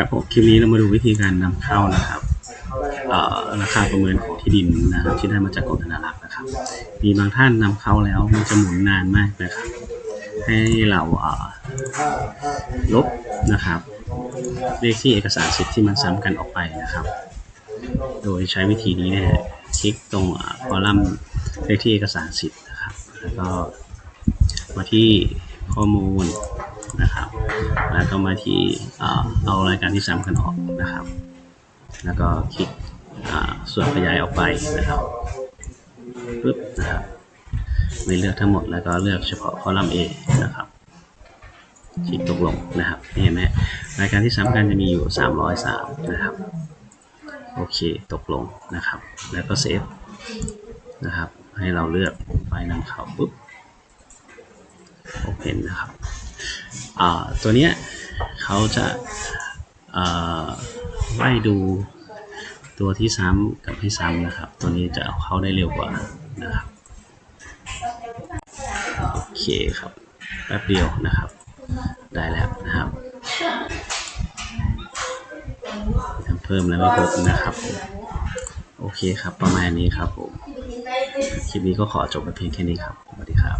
ครับผมคลิปนี้เรามาดูวิธีการนำเข้านะครับราคาประเมินของที่ดินนะครับ ที่ได้มาจากกรมธนารักษ์นะครับ มีบางท่านนำเข้าแล้วมันจะหมุนนานมากนะครับ ให้เราเลบนะครับเลขที่เอกสารสิทธิ์ที่มันซ้ำกันออกไปนะครับ โดยใช้วิธีนี้เนี่ยคลิกตรงคอลัมน์เลขที่เอกสารสิทธิ์นะครับ แล้วก็มาที่ข้อมูล นะครับ แล้วก็มาที่เอารายการที่ซ้ำกันออกนะครับ แล้วก็คลิกส่วนขยายออกไปนะครับปึ๊บนะครับไม่เลือกทั้งหมดแล้วก็เลือกเฉพาะคอลัมน์ A นะครับคลิกตกลงนะครับเห็นไหมรายการที่ซ้ำกันจะมีอยู่ 303 นะครับ โอเคตกลงนะครับ แล้วก็เซฟนะครับ ให้เราเลือกไฟล์นำเข้าปุ๊บโอเพนะครับ ตัวเนี้ยเขาจะอ่าไล่ดูตัวที่ซ้ำกับที่ซ้ำนะครับ ตัวนี้จะเอาเข้าได้เร็วกว่านะครับโอเคครับแป๊บเดียวนะครับ ได้แล้วนะครับเพิ่มแล้วไม่ครบนะครับโอเคครับประมาณนี้ครับผมคลิปนี้ก็ขอจบไปเพียงแค่นี้ครับสวัสดีครับ